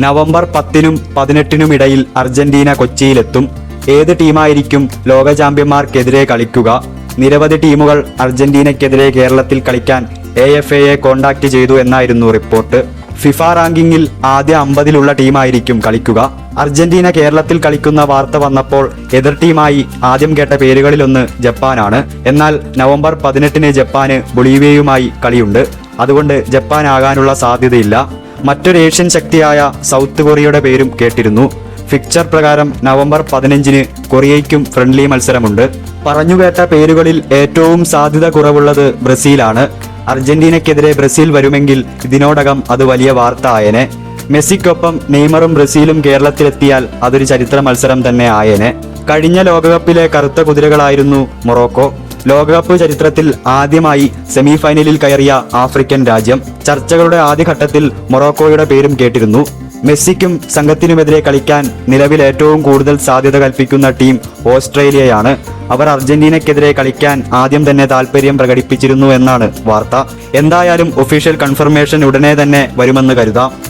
November പത്തിനും പതിനെട്ടിനും ഇടയിൽ അർജന്റീന കൊച്ചിയിലെത്തും. ഏത് ടീമായിരിക്കും ലോക ചാമ്പ്യന്മാർക്കെതിരെ കളിക്കുക? നിരവധി ടീമുകൾ അർജന്റീനയ്ക്കെതിരെ കേരളത്തിൽ കളിക്കാൻ എ എഫ് എയെ കോണ്ടാക്ട് ചെയ്തു എന്നായിരുന്നു റിപ്പോർട്ട്. ഫിഫ റാങ്കിങ്ങിൽ ആദ്യ അമ്പതിലുള്ള ടീമായിരിക്കും കളിക്കുക. അർജന്റീന കേരളത്തിൽ കളിക്കുന്ന വാർത്ത വന്നപ്പോൾ എതിർ ടീമായി ആദ്യം കേട്ട പേരുകളിലൊന്ന് ജപ്പാനാണ്. എന്നാൽ നവംബർ പതിനെട്ടിന് ജപ്പാന് ബൊളീവിയയുമായി കളിയുണ്ട്. അതുകൊണ്ട് ജപ്പാൻ ആകാനുള്ള സാധ്യതയില്ല. മറ്റൊരു ഏഷ്യൻ ശക്തിയായ സൗത്ത് കൊറിയയുടെ പേരും കേട്ടിരുന്നു. ഫിക്ചർ പ്രകാരം നവംബർ പതിനഞ്ചിന് കൊറിയയ്ക്കും ഫ്രണ്ട്ലി മത്സരമുണ്ട്. പറഞ്ഞുകേട്ട പേരുകളിൽ ഏറ്റവും സാധ്യത കുറവുള്ളത് ബ്രസീലാണ്. അർജന്റീനയ്ക്കെതിരെ ബ്രസീൽ വരുമെങ്കിൽ ഇതിനോടകം അത് വലിയ വാർത്ത ആയേനെ. മെസ്സിക്കൊപ്പം നെയ്മറും ബ്രസീലും കേരളത്തിലെത്തിയാൽ അതൊരു ചരിത്ര മത്സരം തന്നെ ആയേനെ. കഴിഞ്ഞ ലോകകപ്പിലെ കറുത്ത കുതിരകളായിരുന്നു മൊറോക്കോ. ലോകകപ്പ് ചരിത്രത്തിൽ ആദ്യമായി സെമിഫൈനലിൽ കയറിയ ആഫ്രിക്കൻ രാജ്യം ചർച്ചകളുടെ ആദ്യഘട്ടത്തിൽ മൊറോക്കോയുടെ പേരും കേട്ടിരുന്നു. മെസ്സിക്കും സംഘത്തിനുമെതിരെ കളിക്കാൻ നിലവിൽ ഏറ്റവും കൂടുതൽ സാധ്യത കൽപ്പിക്കുന്ന ടീം ഓസ്ട്രേലിയയാണ്. അവർ അർജന്റീനയ്ക്കെതിരെ കളിക്കാൻ ആദ്യം തന്നെ താല്പര്യം പ്രകടിപ്പിച്ചിരുന്നു എന്നാണ് വാർത്ത. എന്തായാലും ഒഫീഷ്യൽ കൺഫർമേഷൻ ഉടനെ തന്നെ വരുമെന്ന് കരുതാം.